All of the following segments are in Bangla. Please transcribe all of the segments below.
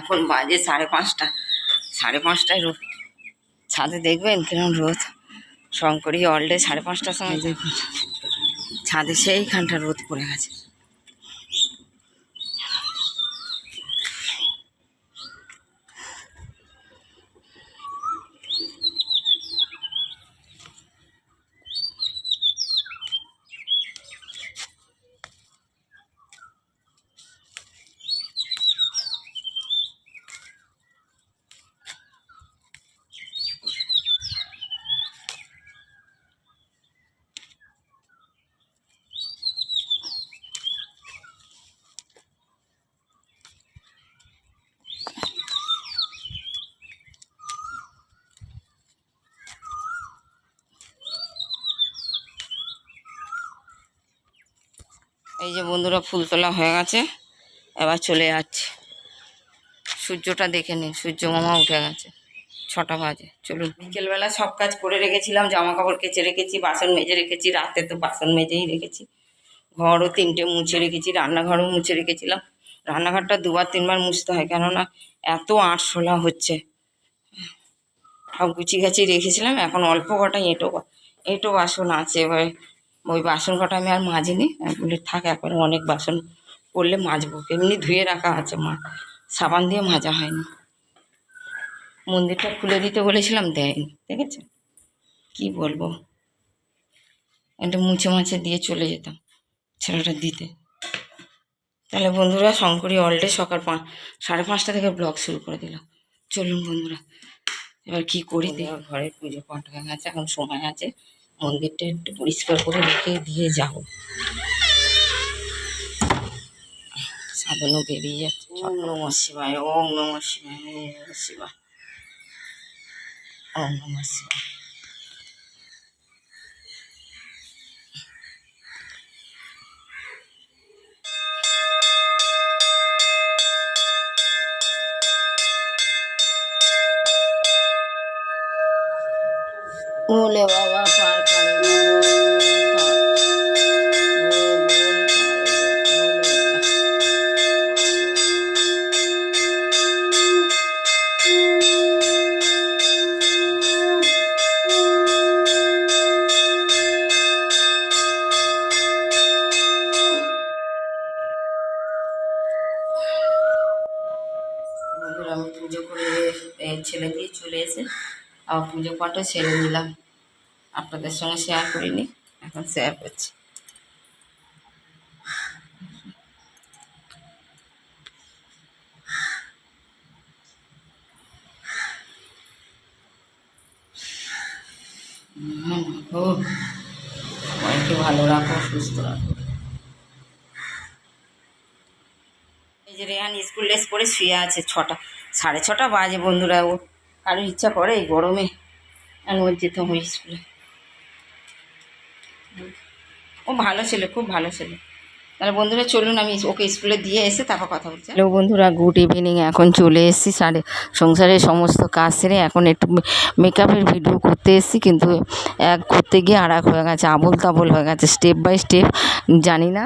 এখন বাজে সাড়ে পাঁচটা। সাড়ে পাঁচটায় রোদ। ছাদে দেখবেন কিরম রোদ? শঙ্করী অলডে সাড়ে পাঁচটার সময় দেখবেন ছাদে সেইখানটা রোদ পড়ে গেছে। এই যে বন্ধুরা ফুল তোলা হয়ে গেছে, এবার চলে যাচ্ছে। সূর্যটা দেখে নিন সূর্য মামা উঠে গেছে, ছটা বাজে, চলুন। বিকেলবেলা সব কাজ করে রেখেছিলাম জামা কাপড় কেচে রেখেছি, বাসন মেজে রেখেছি, রাতে তো বাসন মেজেই রেখেছি। ঘরও তিনটে মুছে রেখেছি, রান্নাঘরও মুছে রেখেছিলাম। রান্নাঘরটা দুবার তিনবার মুছতে হয়, কেননা এত আটশোলা হচ্ছে। সব গুছি গাছি রেখেছিলাম, এখন অল্প কটা এঁটো এঁটো বাসন আছে এবার। ওই বাসন কটা আমি আর মাজিনি। আমি বলি থাক একবারে অনেক বাসন পড়লে মাজবো। এমনি ধুয়ে রাখা আছে মা। সাবান দিয়ে মাজা হয়নি। মন্দিরটা খুলে দিতে বলেছিলাম দেয়নি দেখেছে? কি বলব? এটা মুছে মাছে দিয়ে চলে যেতাম ছেলেটা দিতে। তাহলে বন্ধুরা শঙ্করী অলডে সকাল পাঁচ সাড়ে পাঁচটা থেকে ব্লগ শুরু করে দিলাম চলুন বন্ধুরা এবার কি করি ঘরের পুজো পাঠ হয়ে গেছে এখন সময় আছে। মন্দিরটা একটু পরিষ্কার করে রেখে দিয়ে যাব সাধনও বেরিয়ে যাচ্ছে। ওম নম শিবায় ওম নম শিবায় ওম নম শিবায়। ওম নম শিবায়। ওলে বাবা বাবা। বন্ধুরা আমি পুজো করে ছেলে দিয়ে চলে এসে আবার পুজো পাঠও ছেড়ে দিলাম আপনাদের সঙ্গে শেয়ার করিনি, এখন শেয়ার করছি। ভালো রাখো, সুস্থ রাখো। যে রেহান স্কুল ড্রেস পরে শুয়ে আছে ছটা, সাড়ে ছটা বাজে বন্ধুরা ও। কারোর ইচ্ছা করে এই গরমে। আমি ওর যেতে হয় স্কুলে। ও ভালো ছেলে, খুব ভালো ছেলে। তাহলে বন্ধুরা চলুন, আমি ওকে স্কুলে দিয়ে এসে তারপর কথা বলছি। হ্যালো বন্ধুরা, গুড ইভিনিং, এখন চলে এসেছি সারে সংসারের সমস্ত কাজ সেরে। এখন একটু মেকআপের ভিডিও করতে এসেছি, কিন্তু এক করতে গিয়ে আর হয়ে গেছে আবল তাবল হয়ে গেছে। স্টেপ বাই স্টেপ, জানি না।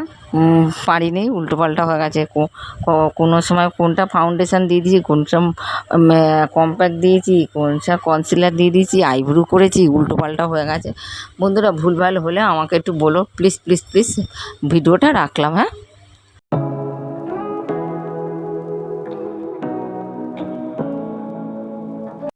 পারিনি উল্টো পাল্টা হয়ে গেছে। কোনো সময় কোনটা ফাউন্ডেশন দিয়ে দিয়েছি, কোনটা কম্প্যাক্ট দিয়েছি, কোনটা কনসিলার দিয়ে দিয়েছি আইব্রু করেছি উল্টো পাল্টা হয়ে গেছে। বন্ধুরা, ভুলভাল হলে আমাকে একটু বলো। প্লিজ প্লিজ প্লিজ ভিডিওটা রাখলাম হ্যাঁ?